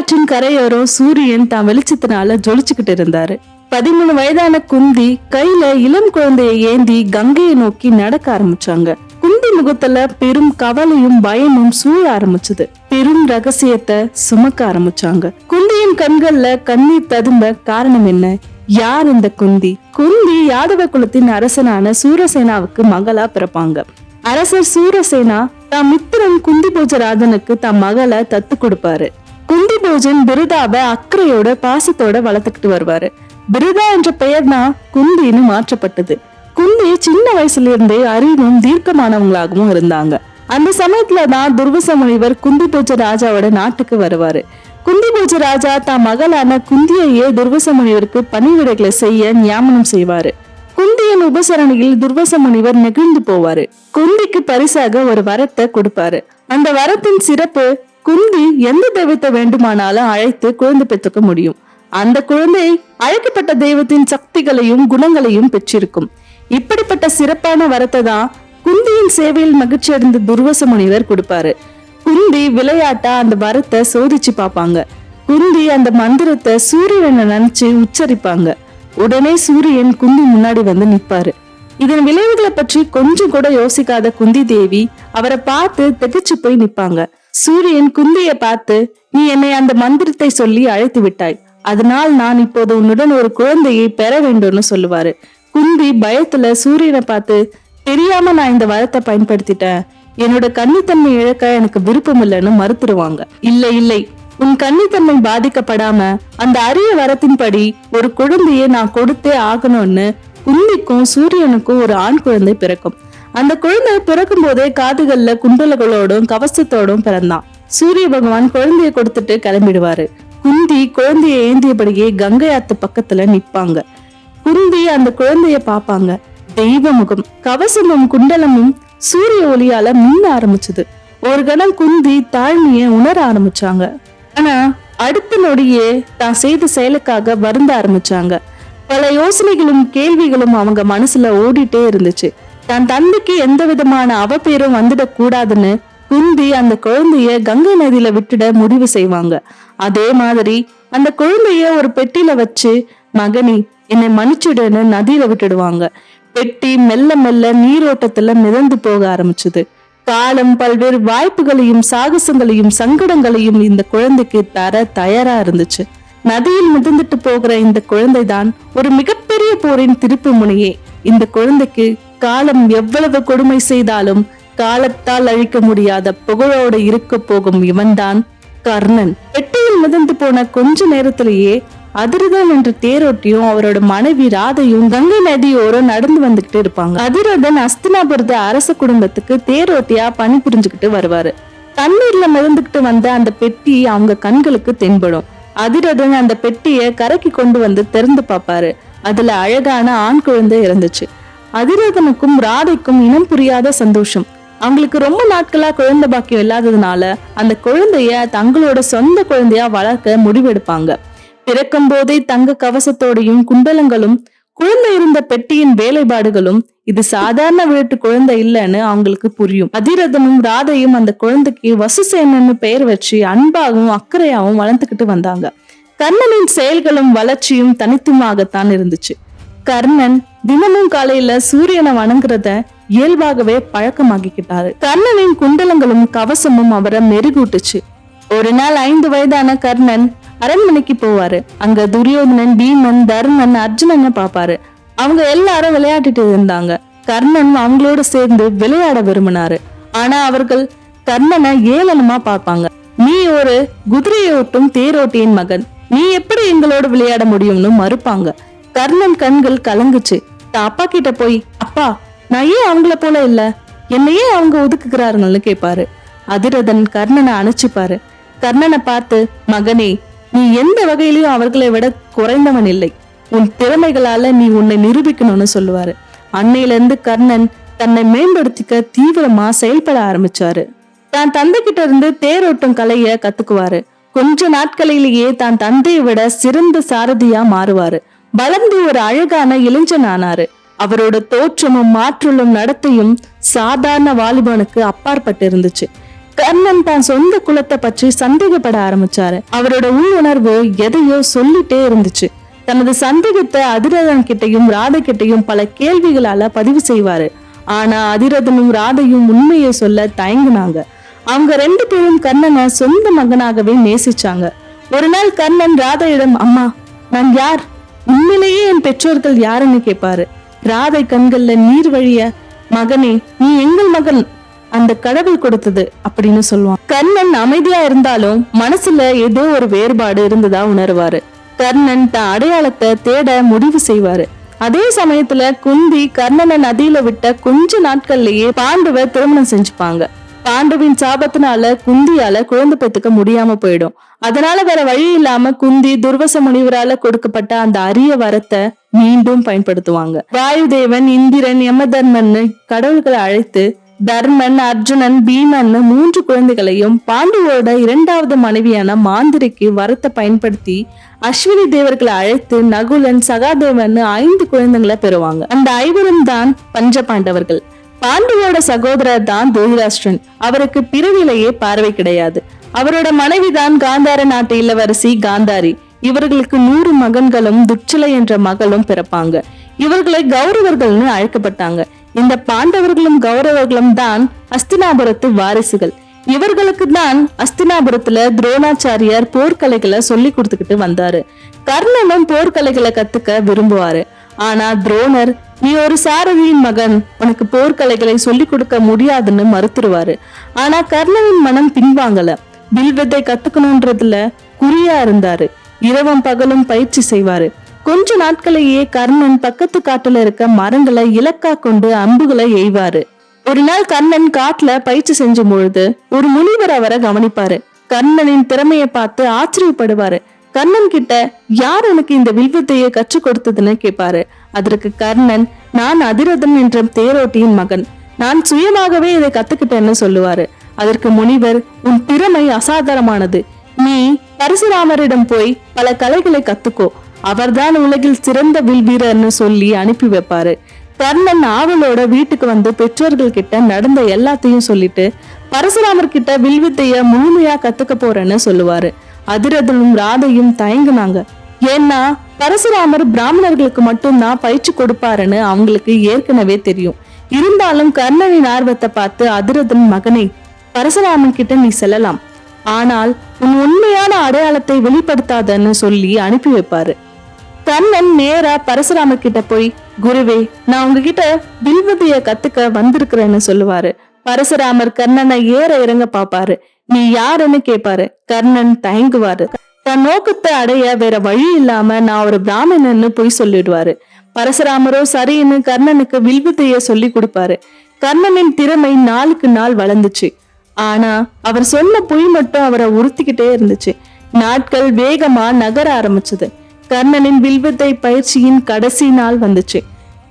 ஆற்றின் கரையோரம் சூரியன் தான் வெளிச்சத்தினால ஜொலிச்சுக்கிட்டு இருந்தாரு. பதிமூணு வயதான குந்தி கையில இளம் குழந்தையை ஏந்தி கங்கையை நோக்கி நடக்க ஆரம்பிச்சாங்க. குந்தி முகத்துல பெரும் கவலையும் பயமும் சூழ ஆரம்பிச்சது. பெரும் ரகசியத்தை சுமக்க ஆரம்பிச்சாங்க. குந்தியின் கண்கள்ல கண்ணீர் ததும்ப காரணம் என்ன? யார் இந்த குந்தி? குந்தி யாதவ குலத்தின் அரசனான சூரசேனாவுக்கு மகளா பிறப்பாங்க. அரசர் சூரசேனா தம் மித்திரன் குந்தி போஜராஜனுக்கு தம் மகளை தத்து கொடுப்பாரு. குந்தி பிருதாவை அக்கறையோட பாசத்தோட வளர்த்துக்கிட்டு வருவாரு. பிருதா என்ற பெயர் தான் குந்தின்னு மாற்றப்பட்டது. குந்தி சின்ன வயசுல இருந்தே அறிவும் தீர்க்கமானவங்களாகவும் இருந்தாங்க. அந்த சமயத்துல தான் துர்வச முனிவர் குந்தி போஜ ராஜாவோட நாட்டுக்கு வருவாரு. குந்தி போஜ ராஜா தான் மகளான குந்தியையே துர்வச முனிவருக்கு பணிவிடைகளை செய்ய நியமனம் செய்வாரு. குந்தியின் உபசரணையில் துர்வச முனிவர் நெகிழ்ந்து போவாரு. குந்திக்கு பரிசாக ஒரு வரத்தை கொடுப்பாரு. அந்த வரத்தின் சிறப்பு குந்தி எந்த தெய்வத்தை வேண்டுமானாலும் அழைத்து குழந்தை பெற்றுக்க முடியும். அந்த குழந்தை அழைக்கப்பட்ட தெய்வத்தின் சக்திகளையும் குணங்களையும் பெற்றிருக்கும். இப்படிப்பட்ட சிறப்பான வரத்தை தான் குந்தியின் சேவையில் மகிழ்ச்சி அடைந்த துர்வச முனிவர் கொடுப்பாரு. குந்தி விளையாட்டா அந்த வரத்தை சோதிச்சு பார்ப்பாங்க. குந்தி அந்த மந்திரத்தை சூரியனை நினைச்சு உச்சரிப்பாங்க. உடனே சூரியன் குந்தி முன்னாடி வந்து நிப்பாரு இதன் விளைவுகளை பற்றி கொஞ்சம் கூட யோசிக்காத குந்தி தேவி அவரை பார்த்து தெகிச்சு போய் நிப்பாங்க சூரியன் குந்தையை பார்த்து நீ என்னை அந்த மந்திரத்தை சொல்லி அழைத்து விட்டாய். அதனால் நான் இப்போது உன்னுடன் ஒரு குழந்தையை பெற வேண்டும்னு சொல்லுவாரு. குந்தி பயத்துல சூரியனை பார்த்து தெரியாம நான் இந்த வரத்தை பயன்படுத்திட்டேன். என்னோட கன்னித்தன்மை இழக்க எனக்கு விருப்பம் இல்லைன்னு மறுத்துருவாங்க. இல்ல இல்லை. உன் கன்னித்தன்மை பாதிக்கப்படாம அந்த அரிய வரத்தின்படி ஒரு குழந்தையை நான் கொடுத்தே ஆகணும்னு குந்திக்கும் சூரியனுக்கும் ஒரு ஆண் குழந்தை பிறக்கும். அந்த குழந்தை பிறக்கும் போதே காதுகள்ல குண்டலகளோடும் கவசத்தோடும் பிறந்தான். சூரிய பகவான் குழந்தைய கொடுத்துட்டு கிளம்பிடுவாரு. குந்தி குழந்தைய ஏந்தியபடியே கங்கை ஆத்து பக்கத்துல நிப்பாங்க குந்தி அந்த குழந்தைய பாப்பாங்க தெய்வ முகம் கவசமும் குண்டலமும் சூரிய ஒளியால மின்ன ஆரம்பிச்சது. ஒரு கணம் குந்தி தாழ்மைய உணர ஆரம்பிச்சாங்க. ஆனா அடுத்த நொடியே தான் செய்த செயலுக்காக வருந்த ஆரம்பிச்சாங்க. பல யோசனைகளும் கேள்விகளும் அவங்க மனசுல ஓடிட்டே இருந்துச்சு. தன் தந்தைக்கு எந்த விதமான அவப்பேரும் வந்துடக்கூடாதுன்னு குந்தி அந்த குழந்தைய கங்கை நதியில விட்டுட முடிவு செய்வாங்க. அதே மாதிரி அந்த குழந்தைய ஒரு பெட்டியில வச்சு மகனி என்னை மன்னிச்சுடுன்னு நதியில விட்டுடுவாங்க. பெட்டி மெல்ல மெல்ல நீரோட்டத்துல மிதந்து போக ஆரம்பிச்சது. காலம் பல்வேறு வாய்ப்புகளையும் சாகசங்களையும் சங்கடங்களையும் இந்த குழந்தைக்கு தர தயாரா இருந்துச்சு. நதியில் மிதந்துட்டு போகிற இந்த குழந்தைதான் ஒரு மிகப்பெரிய போரின் திருப்பு முனையே. இந்த குழந்தைக்கு காலம் எவ்வளவு கொடுமை செய்தாலும் காலத்தால் அழிக்க முடியாத புகழோடு இருக்க போகும் இவன்தான் கர்ணன். பெட்டியில் மிதந்து போன கொஞ்ச நேரத்திலேயே அதிரதன் என்ற தேரோட்டியும் அவரோட மனைவி ராதையும் கங்கை நதியோரம் நடந்து வந்துகிட்டு இருப்பாங்க. அதிரதன் அஸ்தினாபுரத அரச குடும்பத்துக்கு தேரோட்டியா பணி புரிஞ்சுக்கிட்டு வருவாரு. தண்ணீர்ல மிதந்துகிட்டு வந்த அந்த பெட்டி அவங்க கண்களுக்கு தென்படும். அதிரதன் அந்த பெட்டியை கரைக்கு கொண்டு வந்து திறந்து பார்ப்பாரு. அதுல அழகான ஆண் குழந்தை இருந்துச்சு அதிரதனுக்கும் ராதைக்கும் இனம் புரியாத சந்தோஷம். அவங்களுக்கு ரொம்ப நாட்களா குழந்தை பாக்கியம் இல்லாததுனால அந்த குழந்தைய தங்களோட சொந்த குழந்தையா வளர்க்க முடிவெடுப்பாங்க. பிறக்கும் போதே தங்க கவசத்தோடையும் குண்டலங்களும் குழந்தை இருந்த பெட்டியின் வேலைப்பாடுகளும் இது சாதாரண வீட்டு குழந்தை இல்லைன்னு அவங்களுக்கு புரியும். அதிரதனும் ராதையும் அந்த குழந்தைக்கு வசுசேனன்னு பெயர் வச்சு அன்பாகவும் அக்கறையாவும் வளர்ந்துக்கிட்டு வந்தாங்க. கர்ணனின் செயல்களும் வளர்ச்சியும் தனித்துவமாகத்தான் இருந்துச்சு. கர்ணன் தினமும் காலையில சூரியனை வணங்குறத இயல்பாகவே பழக்கமாக்கிக்கிட்டாரு. கர்ணனின் குண்டலங்களும் கவசமும் அவரை மெருகூட்டுச்சு. ஒரு நாள் ஐந்து வயதான கர்ணன் அரண்மனைக்கு போவாரு. அங்க துரியோதனன் பீமன் தர்மன் அர்ஜுனனை பாப்பாரு அவங்க எல்லாரும் விளையாடிட்டு இருந்தாங்க. கர்ணன் அவங்களோட சேர்ந்து விளையாட விரும்பினாரு. ஆனா அவர்கள் கர்ணனை ஏளனமா பார்ப்பாங்க. நீ ஒரு குதிரையோட்டும் தேரோட்டியின் மகன். நீ எப்படி எங்களோட விளையாட முடியும்னு மறுப்பாங்க. கர்ணன் கண்கள் கலங்குச்சு. தான் அப்பா கிட்ட போய் அப்பா நான் ஏன் அவங்கள போல இல்ல? என்னையே அவங்க ஒதுக்குகிறாருன்னு கேட்பாரு அதிரதன் கர்ணனை அணைச்சுப்பாரு. கர்ணனை பார்த்து மகனே நீ எந்த வகையிலும் அவர்களை விட குறைந்தவன் இல்லை. உன் திறமைகளால நீ உன்னை நிரூபிக்கணும்னு சொல்லுவாரு. அன்னையில இருந்து கர்ணன் தன்னை மேம்படுத்திக்க தீவிரமா செயல்பட ஆரம்பிச்சாரு. தான் தந்தை கிட்ட இருந்து தேரோட்டும் கலைய கத்துக்குவாரு. கொஞ்ச நாட்களிலேயே தான் தந்தையை விட சிறந்த சாரதியா மாறுவாரு. வளர்ந்து ஒரு அழகான இளைஞன் ஆனாரு அவரோட தோற்றமும் மாற்றலும் நடத்தையும் சாதாரண வாலிபனுக்கு அப்பாற்பட்டு இருந்துச்சு கர்ணன் தான் சொந்த குலத்தை பற்றி சந்தேகப்பட ஆரம்பிச்சாரு. அவரோட உள்ளுணர்வு எதையோ சொல்லிட்டே இருந்துச்சு. தனது சந்தேகத்தை அதிரதன் கிட்டையும் ராதை கிட்டையும் பல கேள்விகளால பதிவு செய்வாரு. ஆனா அதிரதனும் ராதையும் உண்மையை சொல்ல தயங்குனாங்க. அவங்க ரெண்டு பேரும் கர்ணனை சொந்த மகனாகவே நேசிச்சாங்க. ஒரு நாள் கர்ணன் ராதையிடம் அம்மா நான் யார்? உண்மையிலேயே என் பெற்றோர்கள் யாருன்னு கேட்பாரு ராதை கண்கள்ல நீர் வழிய மகனே நீ எங்கள் மகன். அந்த கடவுள் கொடுத்தது அப்படின்னு சொல்லுவான். கர்ணன் அமைதியா இருந்தாலும் மனசுல ஏதோ ஒரு வேறுபாடு இருந்ததா உணர்வாரு. கர்ணன் தன் அடையாளத்தை தேட முடிவு செய்வாரு. அதே சமயத்துல குந்தி கர்ணனை நதியில விட்ட கொஞ்ச நாட்கள்லயே பாண்டுவ திருமணம் செஞ்சுப்பாங்க. பாண்டுவின் சாபத்தினால குந்தியால குழந்தை பெத்துக்க முடியாம போயிடும். அதனால வேற வழி இல்லாம குந்தி துர்வச முனிவரால கொடுக்கப்பட்ட அந்த அரிய வரத்தை மீண்டும் பயன்படுத்துவாங்க. வாயுதேவன் இந்திரன் யமதர்மன் கடவுள்களை அழைத்து தர்மன் அர்ஜுனன் பீமன் மூன்று குழந்தைகளையும் பாண்டுவோட இரண்டாவது மனைவியான மாந்திரிக்கு வரத்தை பயன்படுத்தி அஸ்வினி தேவர்களை அழைத்து நகுலன் சகாதேவன் ஐந்து குழந்தைகளை பெறுவாங்க. அந்த ஐவரும் தான் பஞ்ச பாண்டவர்கள். பாண்டியோட சகோதரர் தான் தூராஷ்டிரன் அவருக்கு பிறவிலேயே பார்வை கிடையாது. அவரோட மனைவிதான் காந்தார நாட்டு இளவரசி காந்தாரி. இவர்களுக்கு நூறு மகன்களும் துச்சலை என்ற மகளும் பிறப்பாங்க. இவர்களை கௌரவர்கள்னு அழைக்கப்பட்டாங்க. இந்த பாண்டவர்களும் கௌரவர்களும் தான் அஸ்தினாபுரத்து வாரிசுகள். இவர்களுக்கு தான் அஸ்தினாபுரத்துல துரோணாச்சாரியார் போர்க்கலைகளை சொல்லி கொடுத்துக்கிட்டு வந்தாரு. கர்ணனும் போர்க்கலைகளை கத்துக்க விரும்புவாரு. ஆனா துரோணர் நீ ஒரு சாரதியின் மகன். உனக்கு போர்க்கலைகளை சொல்லிக் கொடுக்க முடியாதுன்னு மறுத்துருவாரு. ஆனா கர்ணனின் மனம் பின்வாங்கல. வில்வத்தை கத்துக்கணும்ன்றதுல குறியா இருந்தாரு. இரவும் பகலும் பயிற்சி செய்வாரு. கொஞ்ச நாட்களையே கர்ணன் பக்கத்து காட்டுல இருக்க மரங்களை இலக்கா கொண்டு அம்புகளை எய்வாரு. ஒரு நாள் கர்ணன் காட்டுல பயிற்சி செஞ்சும் பொழுது ஒரு முனிவர் அவரை கவனிப்பாரு. கர்ணனின் திறமையை பார்த்து ஆச்சரியப்படுவாரு. கர்ணன் கிட்ட யார் உனக்கு இந்த வில்வித்தையை கற்றுக் கொடுத்ததுன்னு கேட்பாரு அதற்கு கர்ணன் நான் அதிரதன் என்ற தேரோட்டியின் மகன். நான் சுயமாகவே இதை கத்துக்கிட்டேன்னு சொல்லுவாரு. அதற்கு முனிவர் உன் திறமை அசாதாரமானது. நீ பரசுராமரிடம் போய் பல கலைகளை கத்துக்கோ. அவர்தான் உலகில் சிறந்த வில் வீரர்னு சொல்லி அனுப்பி வைப்பாரு. கர்ணன் ஆவலோட வீட்டுக்கு வந்து பெற்றோர்கள் கிட்ட நடந்த எல்லாத்தையும் சொல்லிட்டு பரசுராமர் கிட்ட வில்வித்தைய முழுமையா கத்துக்க போறேன்னு சொல்லுவாரு. அதிரதனும் ராதையும் தயங்குனாங்க. ஏன்னா பரசுராமர் பிராமணர்களுக்கு மட்டும்தான் பயிற்சி கொடுப்பாருன்னு அவங்களுக்கு ஏற்கனவே தெரியும். இருந்தாலும் கர்ணனின் ஆர்வத்தை பார்த்து அதிரதன் மகனை பரசுராமன் கிட்ட நீ செல்லலாம். ஆனால் உன் உண்மையான அடையாளத்தை வெளிப்படுத்தாதன்னு சொல்லி அனுப்பி வைப்பாரு. கர்ணன் நேரா பரசுராமர் கிட்ட போய் குருவே நான் உங்ககிட்ட வில்வதிய கத்துக்க வந்திருக்கிறேன்னு சொல்லுவாரு. பரசுராமர் கர்ணனை ஏற இறங்க பாப்பாரு நீ யாருன்னு கேட்பாரு கர்ணன் தயங்குவாரு. தன் நோக்கத்தை அடைய வேற வழி இல்லாம நான் ஒரு பிராமணன்னு போய் சொல்லிடுவாரு. பரசுராமரோ சரின்னு கர்ணனுக்கு வில்வித்தைய சொல்லி கொடுப்பாரு. கர்ணனின் திறமை நாளுக்கு நாள் வளர்ந்துச்சு. ஆனா அவர் சொன்ன பொய் மட்டும் அவரை உறுத்திக்கிட்டே இருந்துச்சு. நாட்கள் வேகமா நகர ஆரம்பிச்சது. கர்ணனின் வில்வித்தை பயிற்சியின் கடைசி நாள் வந்துச்சு.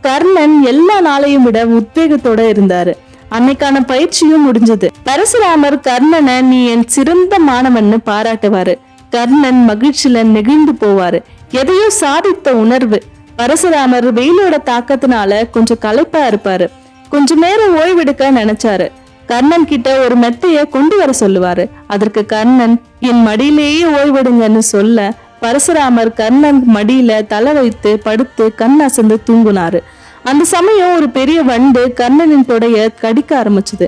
கர்ணன் எல்லா நாளையும் விட உத்வேகத்தோட இருந்தாரு. அன்னைக்கான பயிற்சியும் முடிஞ்சது. பரசுராமர் கர்ணனை நீ என் சிறந்த மாணவன்னு பாராட்டுவாரு. கர்ணன் மகிழ்ச்சியில நெகிழ்ந்து போவாரு. எதையோ சாதித்த உணர்வு. பரசுராமர் வெயிலோட தாக்கத்தினால கொஞ்சம் களைப்பா இருப்பாரு. கொஞ்ச நேரம் ஓய்வெடுக்க நினைச்சாரு. கர்ணன் கிட்ட ஒரு மெத்தைய கொண்டு வர சொல்லுவாரு. அதற்கு கர்ணன் என் மடியிலேயே ஓய்வெடுங்கன்னு சொல்ல பரசுராமர் கர்ணன் மடியில தலை வைத்து படுத்து கண் அசந்து தூங்குனாரு. அந்த சமயம் ஒரு பெரிய வண்டு கர்ணனின் தொடைய கடிக்க ஆரம்பிச்சது.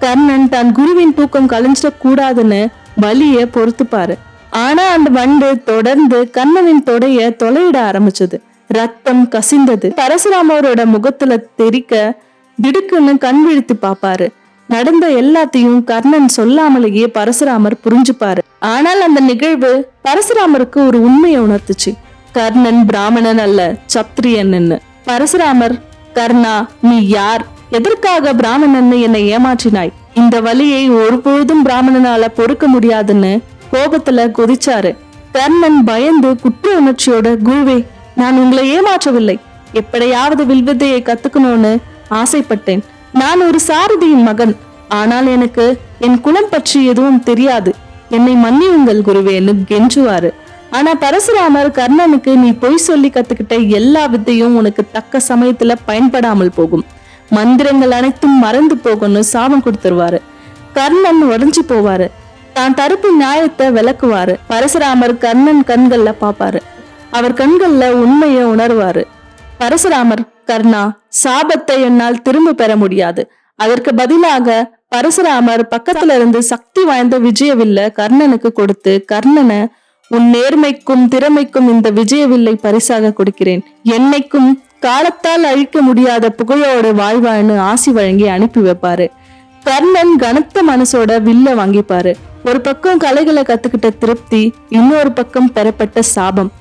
கர்ணன் தன் குருவின் தூக்கம் கலைஞ்சிட கூடாதுன்னு வலிய பொறுத்துப்பாரு. ஆனா அந்த வண்டு தொடர்ந்து கர்ணனின் தொடைய தொலையிட ஆரம்பிச்சது. ரத்தம் கசிந்தது. பரசுராமரோட முகத்துல தெரிக்க திடுக்குன்னு கண் விழித்து பாப்பாரு. நடந்த எல்லாத்தையும் கர்ணன் சொல்லாமலேயே பரசுராமர் புரிஞ்சுப்பாரு. ஆனால் அந்த நிகழ்வு பரசுராமருக்கு ஒரு உண்மையை உணர்த்துச்சு. கர்ணன் பிராமணன் அல்ல சத்திரியன்னு பரசுராமர் கர்ணா நீ யார்? எதற்காக பிராமணன்னு என்னை ஏமாற்றினாய்? இந்த வழியை ஒருபொழுதும் பிராமணனால பொறுக்க முடியாதுன்னு கோபத்துல கொதிச்சாரு. கர்ணன் பயந்து குற்ற உணர்ச்சியோட குருவே நான் உங்களை ஏமாற்றவில்லை. எப்படியாவது வில்வித்தையை கத்துக்கணும்னு ஆசைப்பட்டேன். நான் ஒரு சாரதியின் மகன். ஆனால் எனக்கு என் குலம் பற்றி எதுவும் தெரியாது. என்னை மன்னியுங்கள் குருவேன்னு கெஞ்சுவாரு. ஆனா பரசுராமர் கர்ணனுக்கு நீ பொய் சொல்லி கத்துக்கிட்ட எல்லா வித்தையும் உனக்கு தக்க சமயத்துல பயன்படாமல் போகும். மந்திரங்கள் அனைத்தும் மறந்து போகும்னு சாபம் கொடுத்துருவாரு. கர்ணன் உடைஞ்சு போவாரு. தான் தரப்பு நியாயத்தை விளக்குவாரு. பரசுராமர் கர்ணன் கண்கள்ல பாப்பாரு. அவர் கண்கள்ல உண்மையை உணர்வாரு. பரசுராமர் கர்ணா சாபத்தை என்னால் திரும்ப பெற முடியாது. அதற்கு பதிலாக பரசுராமர் பக்கத்துல இருந்து சக்தி வாய்ந்த விஜயவில்ல கர்ணனுக்கு கொடுத்து கர்ணனை உன் நேர்மைக்கும் திறமைக்கும் இந்த விஜயவில்லை பரிசாக கொடுக்கிறேன். என்னைக்கும் காலத்தால் அழிக்க முடியாத புகழோடு வாழ்வான்னு ஆசி வழங்கி அனுப்பி வைப்பாரு. கர்ணன் கனத்த மனசோட வில்ல வாங்கிப்பாரு. ஒரு பக்கம் கலைகளை கத்துக்கிட்ட திருப்தி இன்னொரு பக்கம் பெறப்பட்ட சாபம்.